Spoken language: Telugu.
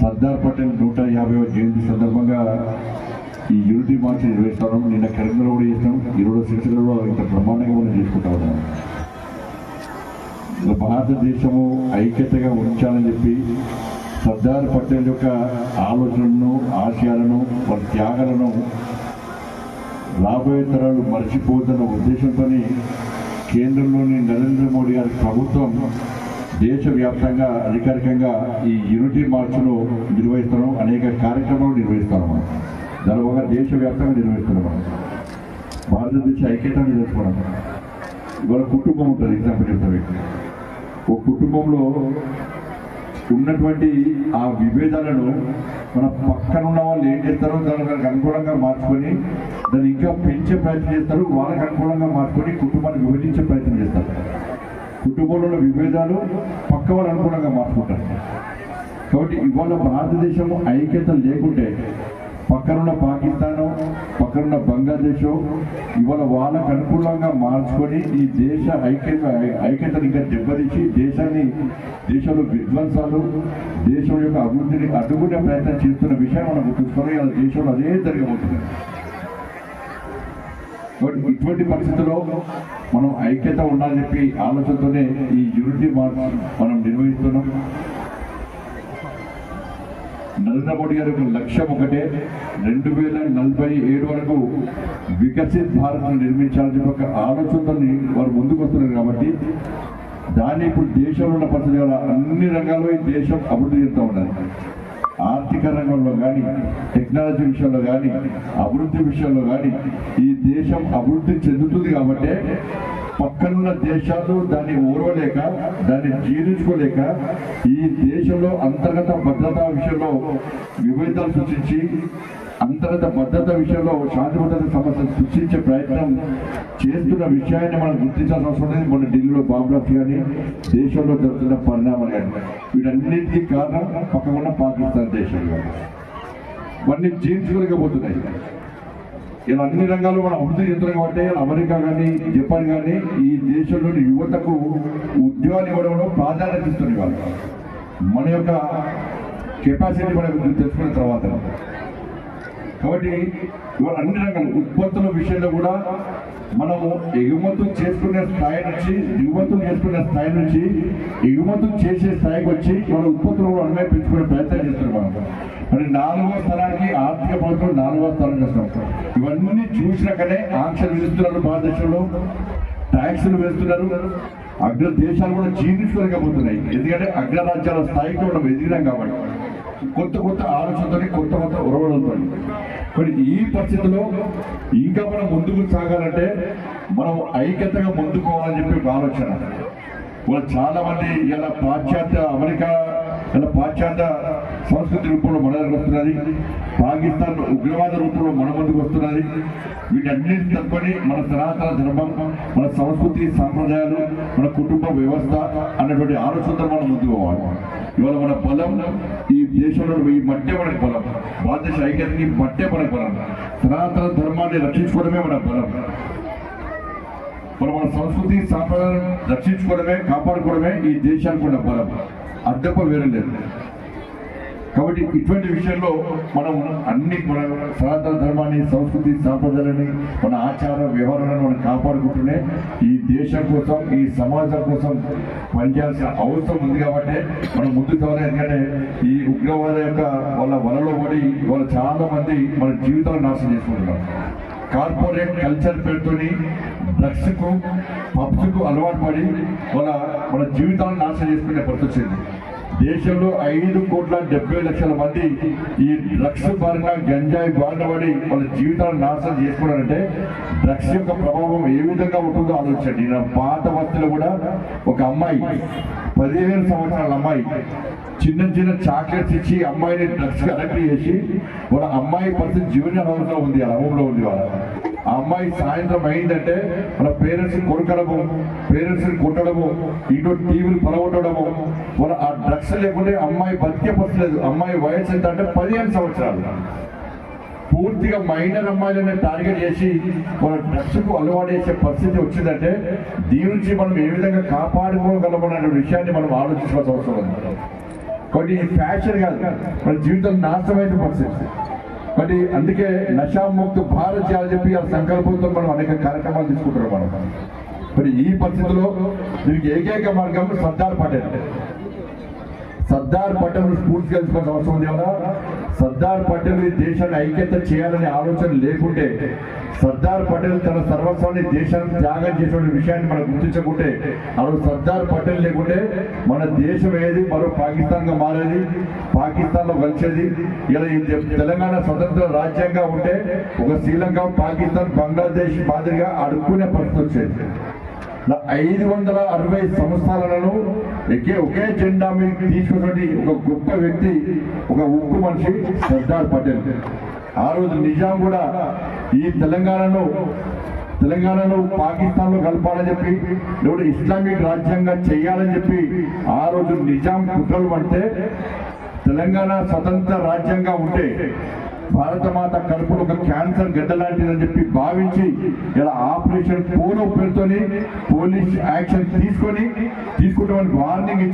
సర్దార్ పటేల్ నూట యాభైవ జయంతి సందర్భంగా ఈ యూనిటీ మార్చ్ నిర్వహిస్తాం నిన్న కరీంనగర్ కూడా చేసినాం ఈరోజు సిరిసిల్లలో ఇంత బ్రహ్మాండంగా మనం చేసుకుంటా ఉన్నాం. భారతదేశము ఐక్యతగా ఉంచాలని చెప్పి సర్దార్ పటేల్ యొక్క ఆలోచనలను ఆశయాలను వారి త్యాగాలను రాబోయే తరాలు మర్చిపోతున్న ఉద్దేశంతో కేంద్రంలోని నరేంద్ర మోడీ గారి ప్రభుత్వం దేశవ్యాప్తంగా అధికారికంగా ఈ యూనిటీ మార్చ్ను నిర్వహిస్తున్నాం అనేక కార్యక్రమాలు నిర్వహిస్తున్నాం మనం దానివల్ల దేశవ్యాప్తంగా నిర్వహిస్తున్నాం మనం భారతదేశ ఐక్యత నిర్వహిస్తున్నాం ఇవాళ కుటుంబం ఉంటుంది ఎగ్జాంపుల్ చెప్తారు ఒక కుటుంబంలో ఉన్నటువంటి ఆ విభేదాలను మన పక్కన ఉన్న వాళ్ళు ఏం చేస్తారో దానికి అనుకూలంగా మార్చుకొని దాన్ని ఇంకా పెంచే ప్రయత్నం చేస్తారు. వాళ్ళకి అనుకూలంగా మార్చుకొని కుటుంబాన్ని విభజించే ప్రయత్నం చేస్తారు. కుటుంబంలో ఉన్న విభేదాలు పక్క వాళ్ళు అనుకూలంగా మార్చుకుంటారు. కాబట్టి ఇవాళ భారతదేశం ఐక్యత లేకుంటే పక్కనున్న పాకిస్తాను పక్కనున్న బంగ్లాదేశ్ ఇవాళ వాళ్ళకు అనుకూలంగా మార్చుకొని ఈ దేశ ఐక్యత ఐక్యతను ఇంకా దెబ్బతీసి దేశాన్ని దేశంలో విధ్వంసాలు దేశం యొక్క అభివృద్ధిని అడ్డుకునే ప్రయత్నం చేస్తున్న విషయం మనం గుర్తుంచుకొని దేశంలో అదే జరగబోతుంది. ఇటువంటి పరిస్థితుల్లో మనం ఐక్యత ఉండాలని చెప్పి ఆలోచనతోనే ఈ యూనిటీ మార్చ్ మనం నిర్వహిస్తున్నాం. నరేంద్ర మోడీ గారి యొక్క లక్ష్యం ఒకటే రెండు వేల నలభై ఏడు వరకు వికసిత్ భారత్ నిర్మించాలని చెప్పి ఒక ఆలోచనతో వారు ముందుకు వస్తున్నారు కాబట్టి దాన్ని ఇప్పుడు దేశంలో ఉన్న పరిస్థితి వల్ల అన్ని రంగాల్లో ఈ దేశం అభివృద్ధి చెందుతూ ఉండాలి ఆర్థిక రంగంలో కానీ టెక్నాలజీ విషయంలో కానీ అభివృద్ధి విషయంలో కానీ ఈ దేశం అభివృద్ధి చెందుతుంది కాబట్టి పక్కనున్న దేశాలు దాన్ని ఓర్వలేక దాన్ని జీర్ణించుకోలేక ఈ దేశంలో అంతర్గత భద్రతా విషయంలో విభేదాలు సృష్టించి అంతర్గత భద్రత విషయంలో శాంతి భద్రత సమస్య సృష్టించే ప్రయత్నం చేస్తున్న విషయాన్ని మనం గుర్తించాల్సిన అవసరం లేదు. మన ఢిల్లీలో బాంబ్లాఫ్ కానీ దేశంలో జరుగుతున్న పరిణామాలు కానీ వీటన్నిటికీ కారణం పక్కకుండా పాకిస్తాన్ దేశం కానీ జీన్స్ జీర్ణించుకోలేకపోతున్నాయి ఇలా అన్ని రంగాల్లో మనం అభివృద్ధి చెందుతున్నాం కాబట్టి అమెరికా కానీ జపాన్ కానీ ఈ దేశంలోని యువతకు ఉద్యోగాలు ఇవ్వడంలో ప్రాధాన్యత ఇస్తుంది వాళ్ళు. మన యొక్క కెపాసిటీ మనం తెలుసుకున్న తర్వాత కాబట్టి ఇవాళ అన్ని రంగాలు ఉత్పత్తుల విషయంలో కూడా మనము ఎగుమతులు చేసుకునే స్థాయి నుంచి దిగుమతులు చేసుకునే స్థాయి నుంచి ఎగుమతులు చేసే స్థాయికి వచ్చి మన ఉత్పత్తులు కూడా అన్నీ పెంచుకునే ప్రయత్నం చేస్తున్నాం మరి నాలుగో స్థలానికి ఆర్థిక ప్రభుత్వం నాలుగో స్థానం చేస్తాం ఇవన్నీ చూసినాకనే ఆంక్షలు విధిస్తున్నారు భారతదేశంలో. ట్యాక్సులు వేస్తున్నారు. అగ్ర దేశాలు కూడా జీర్ణించుకోలేకపోతున్నాయి. ఎందుకంటే అగ్రరాజ్యాల స్థాయికి మనం ఎదిగినాం కాబట్టి. కొత్త కొత్త ఆలోచనతో కొత్త కొత్త ఉరవడంతో మరి ఈ పరిస్థితిలో ఇంకా మనం ముందుకు సాగాలంటే మనం ఐక్యతగా ముందుకోవాలని చెప్పి ఒక ఆలోచన. వాళ్ళు చాలా మంది ఇలా పాశ్చాత్య అమెరికా ఇలా పాశ్చాత్య సంస్కృతి రూపంలో మన దగ్గరకు వస్తున్నది. పాకిస్తాన్ ఉగ్రవాద రూపంలో మన ముందుకు వస్తున్నది. వీటన్నిటిని తప్పని మన సనాతన ధర్మం మన సంస్కృతి సాంప్రదాయాలు మన కుటుంబ వ్యవస్థ అన్నటువంటి ఆలోచనతో మనం ముందుకు పోవాలి. ఇవాళ మన బలం ఈ దేశంలో ఈ మట్టే మనకి బలం. భారతదేశ ఐక్యతకి మట్టే మనకి బలం. సనాతన ధర్మాన్ని రక్షించుకోవడమే మన బలం. మన మన సంస్కృతి సాంప్రదాయం రక్షించుకోవడమే కాపాడుకోవడమే ఈ దేశానికి ఉన్న బలం. అద్దెప వేరే లేదు. కాబట్టి ఇటువంటి విషయంలో మనం అన్ని మన సనాతన ధర్మాన్ని సంస్కృతి సాంప్రదాయాలని మన ఆచార వ్యవహారాలను మనం కాపాడుకుంటూనే ఈ దేశం కోసం ఈ సమాజం కోసం పనిచేయాల్సిన అవసరం ఉంది కాబట్టి మనం ముందుకు కావాలి ఎందుకంటే ఈ ఉగ్రవాద యొక్క వాళ్ళ వలలో పడి వాళ్ళ చాలా మంది మన జీవితాలను నాశనం చేసుకుంటున్నారు. కార్పొరేట్ కల్చర్ పేరుతోని డ్రగ్స్కు పబ్స్కు అలవాటు పడి వాళ్ళ మన జీవితాలను నాశనం చేసుకునే పరిస్థితి వచ్చింది. దేశంలో ఐదు కోట్ల డెబ్బై లక్షల మంది ఈ డ్రగ్స్ బారిన గంజాయి బారిన పడి వాళ్ళ జీవితాలను నాశనం చేసుకున్నారంటే డ్రగ్స్ యొక్క ప్రభావం ఏ విధంగా ఉంటుందో ఆలోచించండి. నా పాత వస్తువులు కూడా ఒక అమ్మాయి పదిహేను సంవత్సరాల అమ్మాయి చిన్న చిన్న చాక్లెట్స్ ఇచ్చి అమ్మాయిని డ్రగ్స్ కలెక్ట్ చేసి వాళ్ళ అమ్మాయి పరిస్థితి జీవన ఉంది ఆ రూమ్లో ఉంది వాళ్ళ. ఆ అమ్మాయి సాయంత్రం అయిందంటే వాళ్ళ పేరెంట్స్ కొడుకడము పేరెంట్స్ కొట్టడము ఇటు టీవీలు పలగొట్టడము వాళ్ళ ఆ డ్రగ్స్ లేకుంటే అమ్మాయి బతికే పట్టలేదు అమ్మాయి వయసు ఎంత అంటే పదిహేను సంవత్సరాలు. పూర్తిగా మైనర్ అమ్మాయిలను టార్గెట్ చేసి మన డ్రగ్స్కు అలవాటు చేసే పరిస్థితి వచ్చిందంటే దీని నుంచి మనం ఏ విధంగా కాపాడుకోగలమనే విషయాన్ని మనం ఆలోచించాల్సిన అవసరం ఉంది. కాబట్టి ఈ ఫ్యాషన్ కాదు. మన జీవితం నాశనమైన పరిస్థితి. మరి అందుకే నశాముక్త భారత్ చేయాలని చెప్పి ఆ సంకల్పంతో మనం అనేక కార్యక్రమాలు తీసుకుంటున్నాం మనం. మరి ఈ పరిస్థితిలో దీనికి ఏకైక మార్గం సర్దార్ పటేల్. సర్దార్ పటేల్ స్ఫూర్తి కలుసుకోవాల్సిన అవసరం ఉంది కదా? సర్దార్ పటేల్ దేశాన్ని ఐక్యత చేయాలనే ఆలోచన లేకుంటే సర్దార్ పటేల్ తన సర్వస్వాన్ని దేశానికి త్యాగం చేసిన విషయాన్ని మనం గుర్తించకుంటే అలా సర్దార్ పటేల్ లేకుంటే మన దేశం ఏది మరో పాకిస్తాన్గా మారేది పాకిస్తాన్లో కలిసేది? ఇలా తెలంగాణ స్వతంత్ర రాజ్యంగా ఉంటే ఒక శ్రీలంక పాకిస్తాన్ బంగ్లాదేశ్ మాదిరిగా అడుక్కునే పరిస్థితి వచ్చేది. ఐదు వందల అరవై సంవత్సరాలను ఎక్కే ఒకే జెండా మీద తీసుకున్నటువంటి ఒక గొప్ప వ్యక్తి ఒక ఉక్కు మనిషి సర్దార్ పటేల్. ఆ రోజు నిజాం కూడా ఈ తెలంగాణను తెలంగాణను పాకిస్తాన్లో కలపాలని చెప్పి లేకపోతే ఇస్లామిక్ రాజ్యంగా చేయాలని చెప్పి ఆ రోజు నిజాం కుట్రలు అంటే తెలంగాణ స్వతంత్ర రాజ్యంగా ఉంటే భారత మాత కడుపులో ఒక క్యాన్సర్ గడ్డ లాంటిదని చెప్పి భావించి ఇలా ఆపరేషన్ పోలో పేరుతోని పోలీస్ యాక్షన్ తీసుకొని తీసుకుంటామని వార్నింగ్